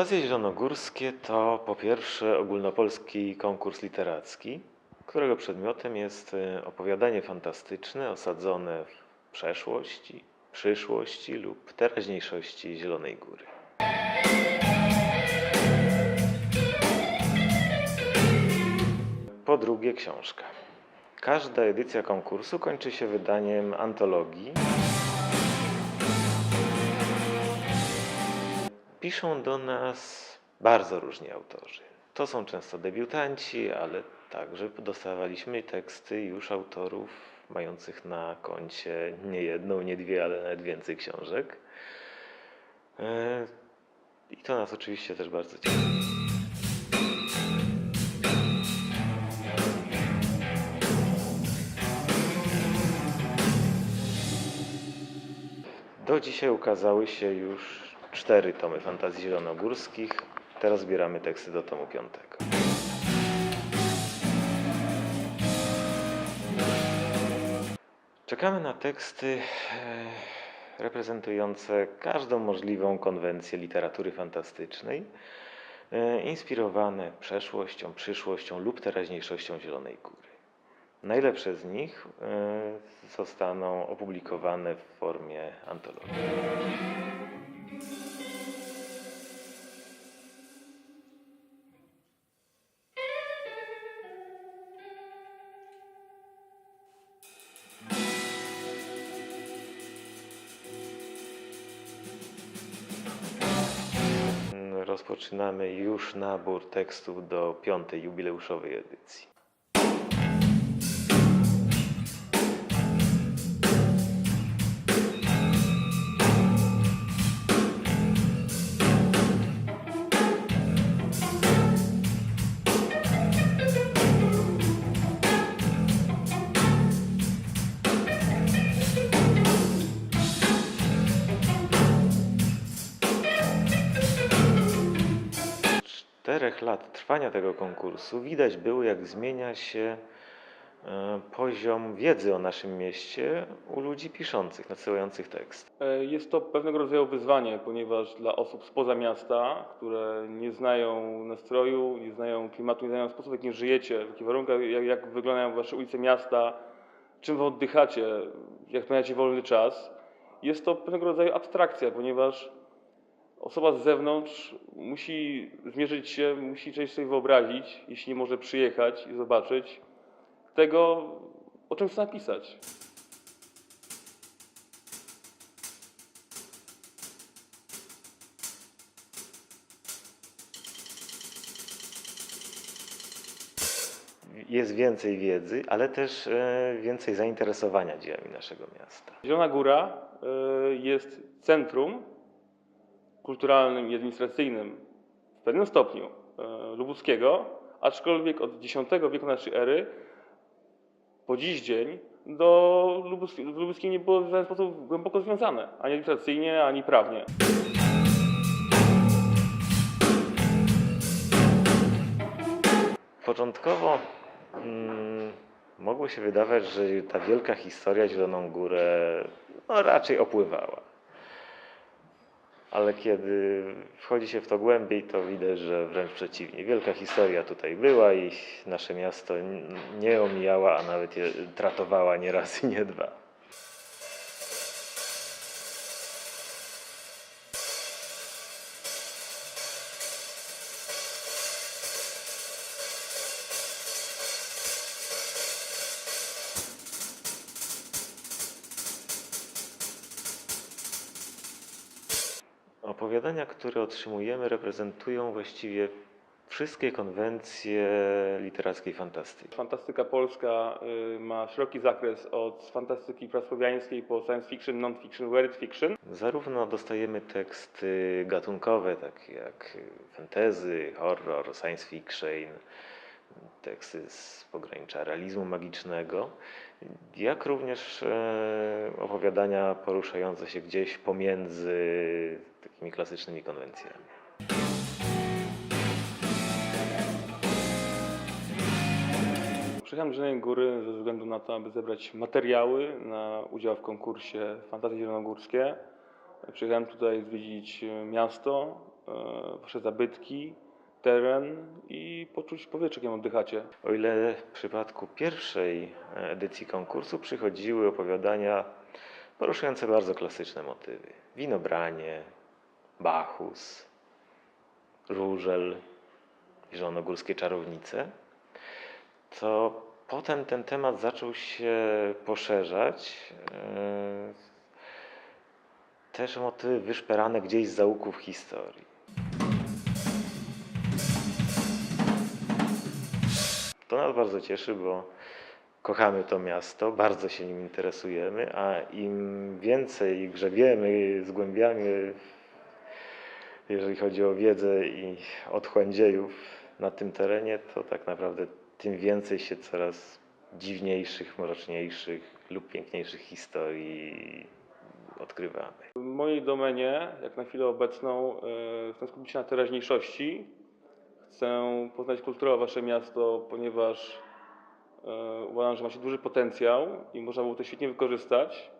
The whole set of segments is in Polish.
Fantazje Zielonogórskie to po pierwsze ogólnopolski konkurs literacki, którego przedmiotem jest e, opowiadanie fantastyczne osadzone w przeszłości, przyszłości lub teraźniejszości Zielonej Góry. Po drugie książka. Każda edycja konkursu kończy się wydaniem antologii. Piszą do nas bardzo różni autorzy. To są często debiutanci, ale także dostawaliśmy teksty już autorów mających na koncie nie jedną, nie dwie, ale nawet więcej książek. E, I to nas oczywiście też bardzo cieszy. Do dzisiaj ukazały się już cztery tomy fantazji zielonogórskich. Teraz zbieramy teksty do tomu piątego. Czekamy na teksty e, reprezentujące każdą możliwą konwencję literatury fantastycznej, e, inspirowane przeszłością, przyszłością lub teraźniejszością Zielonej Góry. Najlepsze z nich e, zostaną opublikowane w formie antologii. Rozpoczynamy już nabór tekstów do piątej jubileuszowej edycji. Lat trwania tego konkursu widać było, jak zmienia się e, poziom wiedzy o naszym mieście u ludzi piszących, nadsyłających tekst. E, Jest to pewnego rodzaju wyzwanie, ponieważ dla osób spoza miasta, które nie znają nastroju, nie znają klimatu, nie znają sposobu, w jakim żyjecie, w jakich warunkach, jak, jak wyglądają wasze ulice miasta, czym wy oddychacie, jak spędzacie wolny czas, jest to pewnego rodzaju abstrakcja, ponieważ osoba z zewnątrz musi zmierzyć się, musi coś sobie wyobrazić, jeśli nie może przyjechać i zobaczyć tego, o czym chce napisać. Jest więcej wiedzy, ale też e, więcej zainteresowania dziełami naszego miasta. Zielona Góra y, jest centrum kulturalnym i administracyjnym w pewnym stopniu y, lubuskiego, aczkolwiek od X wieku naszej ery po dziś dzień do Lubus, w Lubuskiem nie było w żaden sposób głęboko związane, ani administracyjnie, ani prawnie. Początkowo mm, mogło się wydawać, że ta wielka historia Zieloną Górę no, raczej opływała. Ale kiedy wchodzi się w to głębiej, to widać, że wręcz przeciwnie. Wielka historia tutaj była i nasze miasto nie omijała, a nawet je tratowała nie raz i nie dwa. Opowiadania, które otrzymujemy, reprezentują właściwie wszystkie konwencje literackiej fantastyki. Fantastyka polska y, ma szeroki zakres od fantastyki prasłowiańskiej po science fiction, non-fiction, weird fiction. Zarówno dostajemy teksty gatunkowe, takie jak fantasy, horror, science fiction, teksty z pogranicza realizmu magicznego, jak również e, opowiadania poruszające się gdzieś pomiędzy takimi klasycznymi konwencjami. Przyjechałem do Zielonej Góry ze względu na to, aby zebrać materiały na udział w konkursie Fantazje Zielonogórskie. Przyjechałem tutaj zwiedzić e, miasto, wasze zabytki, teren i poczuć powietrze, jakim oddychacie. O ile w przypadku pierwszej edycji konkursu przychodziły opowiadania poruszające bardzo klasyczne motywy. Winobranie, Bachus, Różel, Zielonogórskie Czarownice, to potem ten temat zaczął się poszerzać. e, Też motywy wyszperane gdzieś z zaułków historii. Nas bardzo cieszy, bo kochamy to miasto, bardzo się nim interesujemy, a im więcej grzebiemy, zgłębiamy, jeżeli chodzi o wiedzę i otchłań dziejów na tym terenie, to tak naprawdę tym więcej się coraz dziwniejszych, mroczniejszych lub piękniejszych historii odkrywamy. W mojej domenie, jak na chwilę obecną, e, chcę skupić się na teraźniejszości. Chcę poznać kulturowo wasze miasto, ponieważ e, uważam, że macie duży potencjał i można było to świetnie wykorzystać.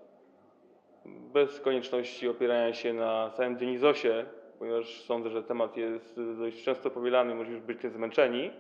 Bez konieczności opierania się na samym Dionizosie, ponieważ sądzę, że temat jest dość często powielany, możemy już być zmęczeni.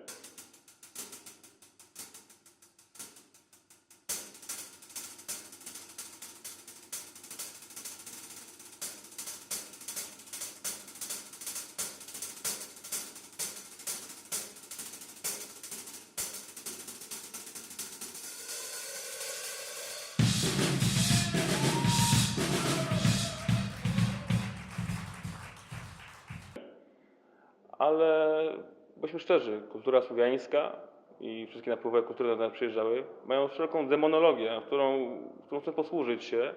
Ale bądźmy szczerzy, kultura słowiańska i wszystkie napływowe kultury, które nas przyjeżdżały, mają szeroką demonologię, którą, którą chcę posłużyć się,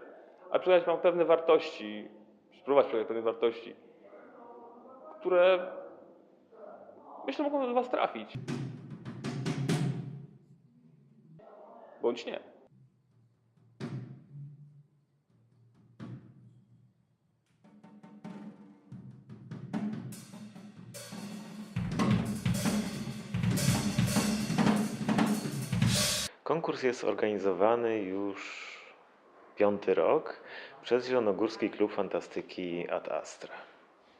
a przekazać Wam pewne wartości, spróbować przekazać pewne wartości, które myślę mogą do Was trafić. Bądź nie. Konkurs jest organizowany już piąty rok przez Zielonogórski Klub Fantastyki Ad Astra.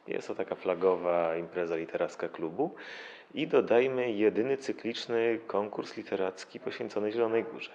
Jest to taka flagowa impreza literacka klubu i dodajmy jedyny cykliczny konkurs literacki poświęcony Zielonej Górze.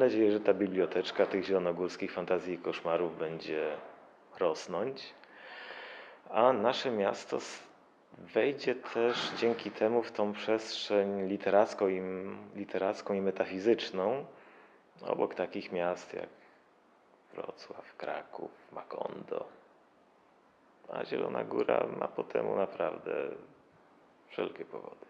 Nadzieję, że ta biblioteczka tych zielonogórskich fantazji i koszmarów będzie rosnąć, a nasze miasto wejdzie też dzięki temu w tą przestrzeń literacką i, literacką i metafizyczną obok takich miast jak Wrocław, Kraków, Makondo. A Zielona Góra ma po temu naprawdę wszelkie powody.